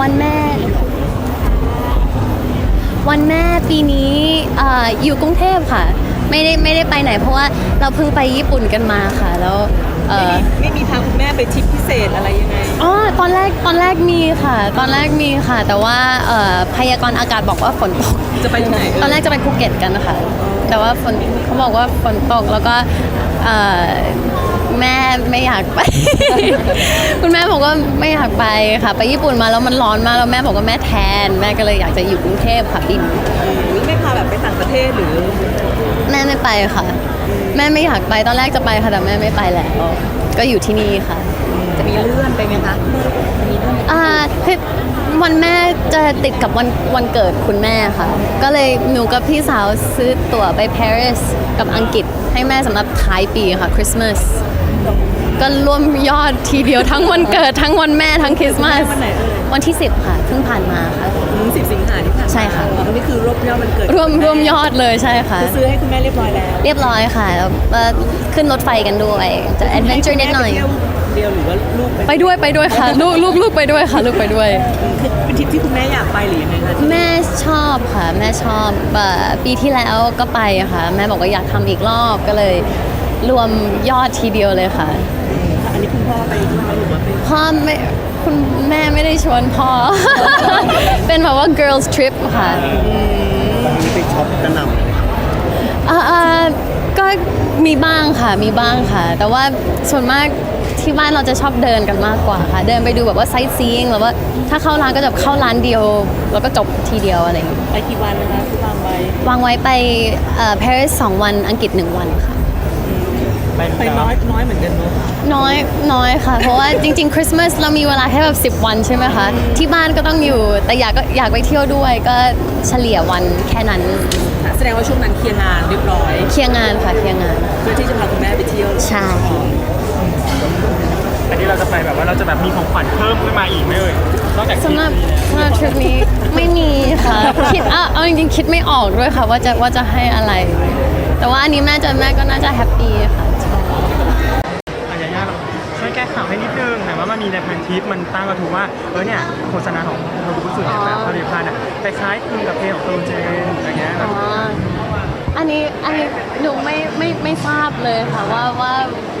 วันแม่ วันแม่ปีนี้เอ่ออยู่กรุงเทพค่ะ ไม่ได้ไม่ได้ไปไหน เพราะว่าเราเพิ่งไปญี่ปุ่นกันมาค่ะ แล้วเอ่ไม่อมีไม่มีทางคุณแม่ไปทริปพิเศษอะไรยังไง อ๋อตอนแรกตอนแรกมีค่ะ ตอนแรกมีค่ะ แต่ว่าเอ่อพยากรณ์อากาศบอกว่าฝนตก จะไปที่ไหนตอนแรกจะไปภูเก็ตกันนะคะแต่ว่าฝนเขาบอกว่าฝนตกแล้วก็เอ่อแม่ ไม่อยากไป คุณแม่บอกว่าไม่อยากไปค่ะ ไปญี่ปุ่นมาแล้วมันร้อนมากแล้วแม่บอกว่าแม่แทน แม่ก็เลยอยากจะอยู่กรุงเทพค่ะบินหรือไม่พาแบบไปต่างประเทศหรือ แม่ไม่ไปค่ะ แม่ไม่อยากไปตอนแรกจะไปค่ะแต่แม่ไม่ไปแล้วก็อยู่ที่นี่ค่ะ จะมีเลื่อนไปไหมคะมีเลื่อนอ่าคือวันแม่จะติดกับวันวันเกิดคุณแม่ค่ะ ก็เลยหนูกับพี่สาวซื้อตั๋วไปปารีสกับอังกฤษให้แม่สำหรับท้ายปีค่ะคริสต์มาส ก็รวมยอดทีเดียวทั้งวันเกิดทั้งวันแม่ทั้งคริสต์มาสวันไหนเอ่ย วันที่ 10 ค่ะเพิ่งผ่านมาค่ะ สิบสิงหาที่ผ่านมาใช่ค่ะ อ๋อนี่คือรวบยอดมันเกิดรวมรวมยอดเลยใช่ค่ะ คือซื้อให้คุณแม่เรียบร้อยแล้วเรียบร้อยค่ะแล้วก็ขึ้นรถไฟกันด้วยจะแอดเวนเจอร์นิดหน่อย ให้คุณแม่ไปเที่ยวเดียวหรือว่าลูกไปด้วยไปด้วยค่ะ ลูกลูกลูกไปด้วยค่ะลูกไปด้วย คือเป็นทริปที่คุณแม่อยากไปหรือยังไงคะแม่ชอบค่ะ แม่ชอบเอ่อปีที่แล้วก็ไปอะค่ะ แม่บอกว่าอยากทำอีกรอบก็เลย รวมยอดทีเดียวเลยค่ะ อันนี้คุณพ่อไปด้วยไหมหรือว่าเป็นพ่อไม่คุณแม่ไม่ได้ชวนพ่อ เป็นแบบว่า girls trip ค่ะมีไปช็อปกระหน่ำเลยครับอ่าอ่าก็มีบ้างค่ะมีบ้างค่ะ แต่ว่าส่วนมากที่บ้านเราจะชอบเดินกันมากกว่าค่ะ เดินไปดูแบบว่าไซต์ซีงหรือว่าถ้าเข้าร้านก็จะเข้าร้านเดียว แล้วก็จบทีเดียวอะไรอย่างเงี้ยไปกี่วันนะคะที่วางไว้วางไว้ไปเอ่อปารีสสองวันอังกฤษหนึ่งวันค่ะ ไปน้อยน้อยเหมือนกันเนาะน้อยน้อยค่ะ เพราะว่าจริงๆคริสต์มาสเรามีเวลาแค่แบบ10 วันใช่ไหมคะ ที่บ้านก็ต้องอยู่แต่อยากก็อยากไปเที่ยวด้วยก็เฉลี่ยวันแค่นั้น แสดงว่าช่วงนั้นเคลียร์งานเรียบร้อยเคลียร์งานค่ะเคลียร์งาน เพื่อที่จะพาคุณแม่ไปเที่ยวใช่อันนี้เราจะไปแบบว่าเราจะแบบมีของขวัญเพิ่มขึ้นมาอีกไหมเอ่ยนอกจากสำหรับที่สำหรับทริปนี้ไม่มีค่ะคิดอะเอาจริงๆคิดไม่ออกด้วยค่ะว่าจะว่าจะให้อะไร แต่ว่าอันนี้แม่จะแม่ก็น่าจะแฮปปี้ค่ะช อบอายาย่าเราช่วยแก้ข่าวให้นิดนึงหน่อยว่ามันมีในพันทิปมันตั้งกระทู้ว่าเออเนี่ยโฆษณาของเราดูสุดเนี่ยแบบผลิตภัณฑ์อะคล้ายๆคลึงกับเพลงของโตเจนอะไรเงี้ยแบอ๋บออันนี้อันนี้หนูไม่ไม่ไม่ทราบเลยค่ะว่าว่า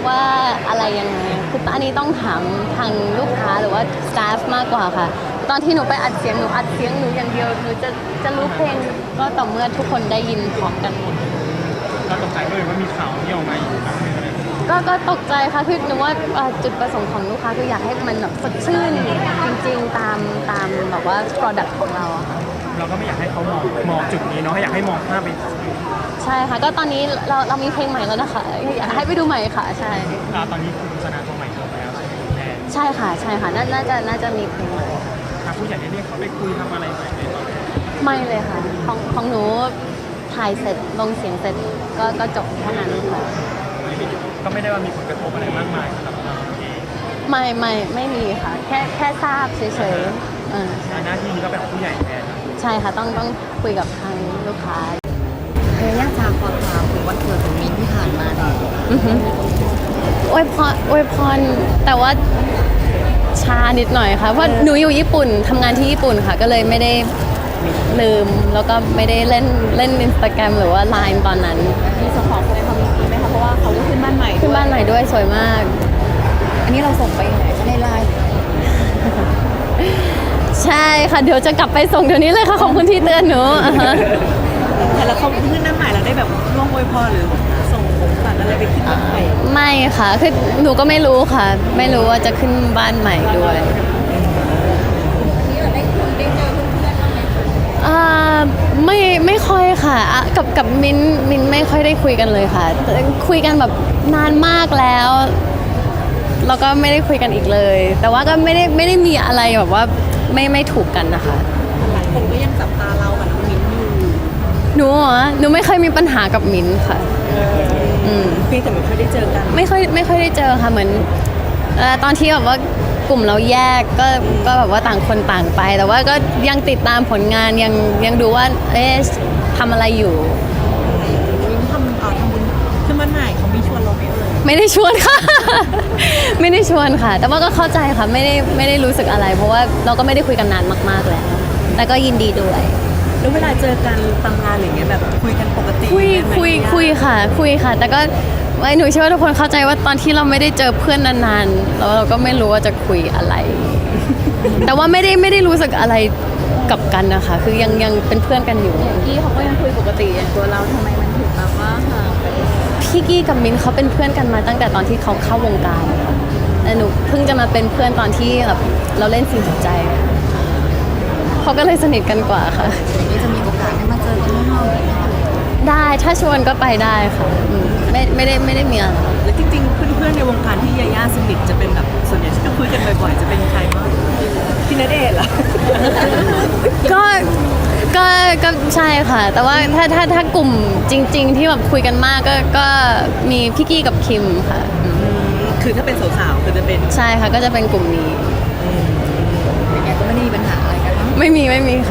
ว่าอะไรยังไงคืออันนี้ต้องถามทางลูกค้าหรือว่าสตาฟมากกว่าค่ะ ตอนที่หนูไปอัดเสียงหนูอัดเสียงหนูอย่างเดียวหนูจะจะรู้เพลงก็ต่อเมื่อทุกคนได้ยินพร้อมกันหมดเราตกใจเลยว่ามีข่าวที่ออกมาอีกครั้งหนึงอะไร ก็ก็ตกใจค่ะคือหนูว่าเอ่อจุดประสงค์ของลูกค้าคืออยากให้มันแบบสดชื่นจริงๆตามตามแบบว่า product ของเราอะค่ะ เราก็ไม่อยากให้เขามองมองจุดนี้เนาะให้อยากให้มองข้ามไปใช่ค่ะ ก็ตอนนี้เราเรามีเพลงใหม่แล้วนะคะ อยากให้ไปดูใหม่ค่ะ ใช่ อ่าตอนนี้โฆษณาตัวใหม่จบแล้วใช่ไหมแม่ใช่ค่ะ ใช่ค่ะน่าน่าจะน่าจะมีเพลงใหม่ทางผู้ใหญ่ได้เรียกเขาไปคุยทำอะไรไหมในตอนนี้ไม่เลยค่ะ ของของหนูถ่ายเสร็จลงเสียงเสร็จก็ก็จบเท่านั้นค่ะ ก็ไม่ได้ว่ามีผลกระทบอะไรมากมายสำหรับเราเองไม่ไม่ไม่มีค่ะ แค่แค่ทราบเฉยๆเออใช่หน้าที่นี้ก็เป็นของผู้ใหญ่แทนใช่ค่ะต้องต้องคุยกับทางลูกค้าเอยากถามขอถามถึงวันเกิดของมิ้นท์ที่ผ่านมาเนี่ยอือฮึอวยพรอวยพรแต่ว่าช้านิดหน่อยค่ะ เพราะหนูอยู่ญี่ปุ่นทำงานที่ญี่ปุ่นค่ะ ก็เลยไม่ได้ลืมแล้วก็ไม่ได้เล่นเล่นอินสตาแกรมหรือว่าไลน์ตอนนั้นมีส่งของแสดงความยินดีไหมคะ เพราะว่าเขาก็ขึ้นบ้านใหม่ขึ้นบ้านใหม่ด้วยสวยมาก อันนี้เราส่งไปไหนในไลน์ใช่ค่ะเดี๋ยวจะกลับไปส่งเดี๋ยวนี้เลยค่ะขอบคุณที่เตือนหนูอ่าฮะแต่แล้วเขาขึ้นบ้านใหม่เราได้แบบร่วมอวยพรหรือส่งของขวัญอะไรไปขึ้นบ้านใหม่ไม่ค่ะคือหนูก็ไม่รู้ค่ะ ไม่รู้ว่าจะขึ้นบ้านใหม่ด้วย ไม่ไม่ค่อยค่ะอะกับกับมินมินไม่ค่อยได้คุยกันเลยค่ะแต่คุยกันแบบนานมากแล้วแล้วก็ไม่ได้คุยกันอีกเลย แต่ว่าก็ไม่ได้ไม่ได้มีอะไรแบบว่าไม่ไม่ถูกกันนะคะ หลายคนก็ยังจับตาเรากับน้องมิ้นอยู่หนูเหรอหนูไม่เคยมีปัญหากับมินค่ะ อืม เพียงแต่ไม่ค่อยได้เจอกัน ไม่ค่อยไม่ค่อยได้เจอค่ะเหมือนเอ่อตอนที่แบบว่า กลุ่มเราแยกก็ก็แบบว่าต่างคนต่างไป แต่ว่าก็ยังติดตามผลงานยังยังดูว่าเอ๊ะทำอะไรอยู่มิ้นทำเอ่อทำบุญขึ้นบ้านใหม่เขามีชวนเราไหมเอ่ยไม่ได้ชวนค่ะ ไม่ได้ชวนค่ะ แต่ว่าก็เข้าใจค่ะไม่ได้ไม่ได้รู้สึกอะไร เพราะว่าเราก็ไม่ได้คุยกันนานมากๆแล้วแต่ก็ยินดีด้วย แล้วเวลาเจอกันตามงานอะไรอย่างเงี้ยแบบคุยกันปกติคุยไหมคุยเนี่ยคุยค่ะ คุยค่ะ แต่ก็ ไม่หนูเชื่อว่าทุกคนเข้าใจว่าตอนที่เราไม่ได้เจอเพื่อนนานๆแล้วเราก็ไม่รู้ว่าจะคุยอะไร แต่ว่าไม่ได้ไม่ได้รู้สึกอะไรกับกันนะคะ คือยังยังเป็นเพื่อนกันอยู่พี่เขาก็ยังคุยปกติอย่างตัวเราทำไมมันถึงแบบว่าห่างกันพี่กี้กับมิ้นเขาเป็นเพื่อนกันมาตั้งแต่ตอนที่เขาเข้าวงการค่ะแต่หนูเพิ่งจะมาเป็นเพื่อนตอนที่แบบเราเล่นสิ่งหัวใจเขาก็เลยสนิทกันกว่าค่ะอย่างนี้จะมีโอกาสได้มาเจอกันข้างนอกอีกไหมคะได้ถ้าชวนก็ไปได้ค่ะอืม ไม่ไม่ได้ไม่ได้มีอะไรแล้วจริงๆ เพื่อนๆ ในวงการที่ยาย่าสนิทจะเป็นแบบส่วนใหญ่ที่จะคุยกันบ่อยๆ จะเป็นใครบ้างพี่ณเดชน์เหรอก็ก็ก็ใช่ค่ะ แต่ว่าถ้าถ้าถ้ากลุ่มจริง ๆ ที่แบบคุยกันมากก็ก็มีพี่กี้กับคิมค่ะอืมคือถ้าเป็นสาวๆคือจะเป็นใช่ค่ะก็จะเป็นกลุ่มนี้ยังไงก็ไม่ได้มีปัญหาอะไรกันเนอะไม่มีไม่มีค่ะ